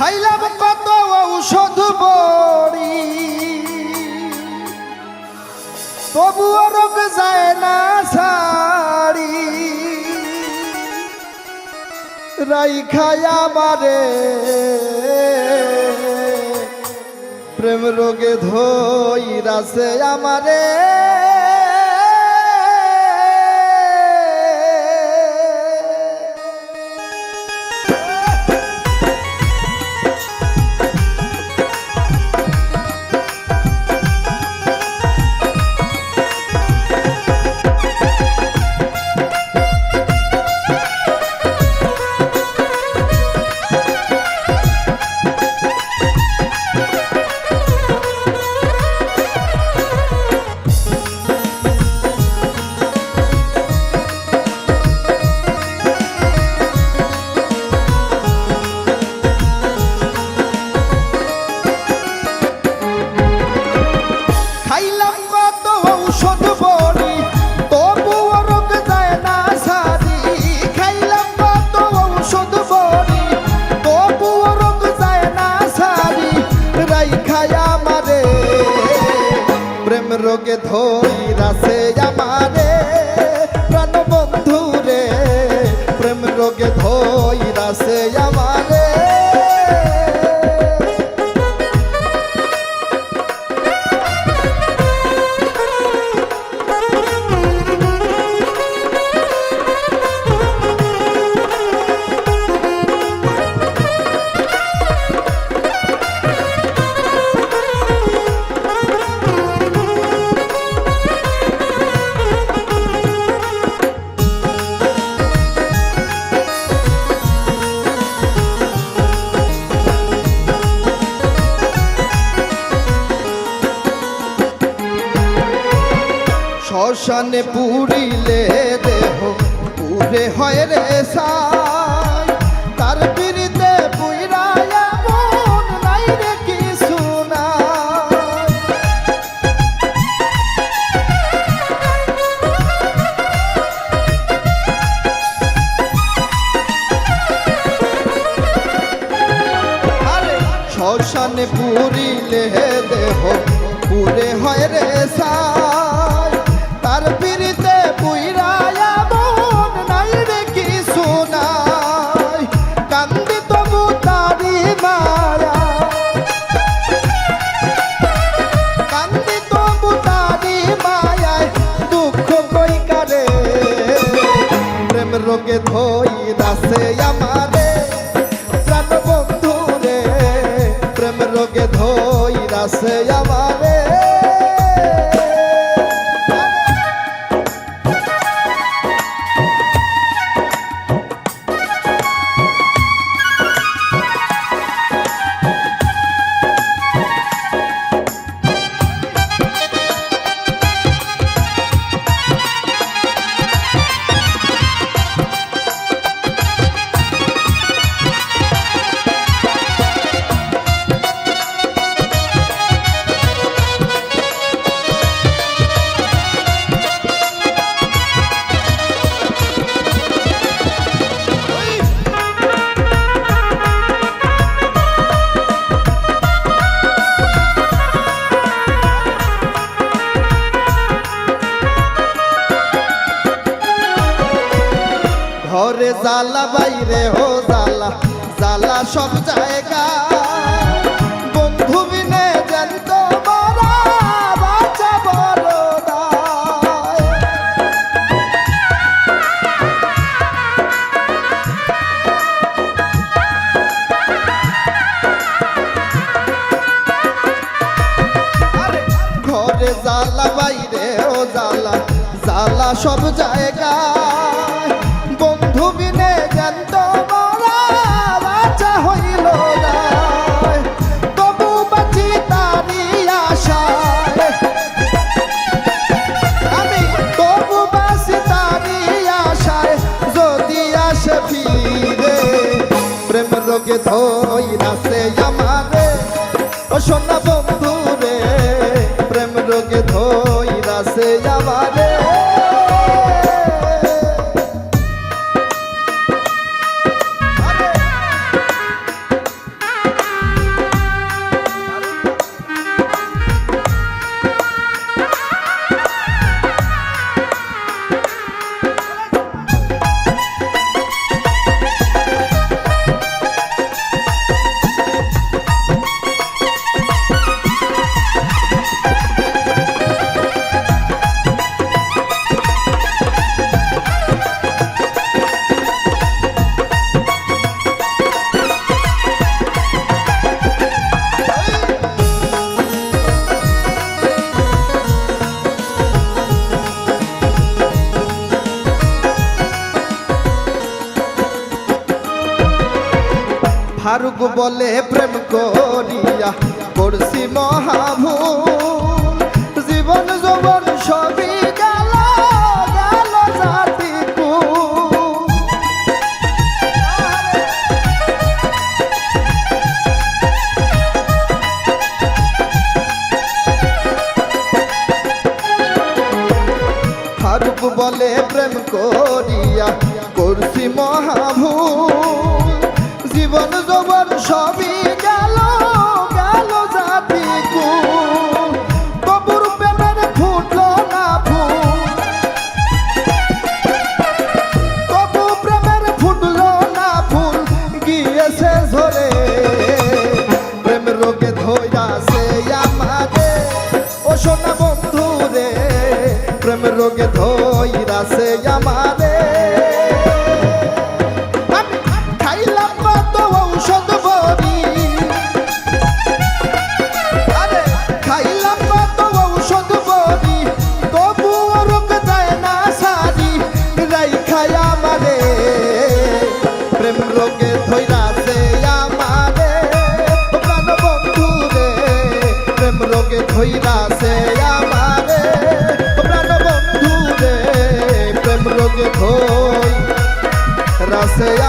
খাইলাম কত ঔষধ বড়ি তবুও রোগ যায় না সারি রাই খায়া প্রেম রোগে ধই আমারে। ধই রাসে আমারে প্রাণ বন্ধু রে প্রেম রোগে ধই রাসে আমারে। শ্মশানে পুরিলে দেহ পুরে হয় রে সাই। তার বিরিতে পুইরায়া মন নাই রে শ্মশানে পুরিলে দেহ পুরে হয় রে সাই। তার পিড়িতে পুইরায়া মন নাই রে কিছু নাই কান্দি তবু তারি মায়া। কান্দি তবু তারি মায়ায় দুঃখ কই কারে? প্রেম রোগে ধই রাসে আমারে। প্রাণ বন্ধু রে, প্রেম রোগে ধই রাসে আমারে ঘরে জ্বালা বাইরে হো জ্বালা জ্বালা সব জায়গা রোগে ধই রাসে আমারে। ও সোনা বন্ধু রে প্রেম রোগে ধই রাসে আমারে। ফারুক বলে প্রেম করিয়া করছি মহাভূম জীবন যৌবন সবই গেল গেল জাতি কুল। ফারুক বলে প্রেম করিয়া করছি মহাভূম জীবন যৌবন সবই গেল গেল জাতি কবুর প্রেমের ফুটলো না ফুল। প্রেমের ফুটলো না ফুল, গিয়েছে ঝরে। প্রেম রোগে ও সোনা বন্ধু রে, প্রেম রোগে ধৈরাছে আমারে রে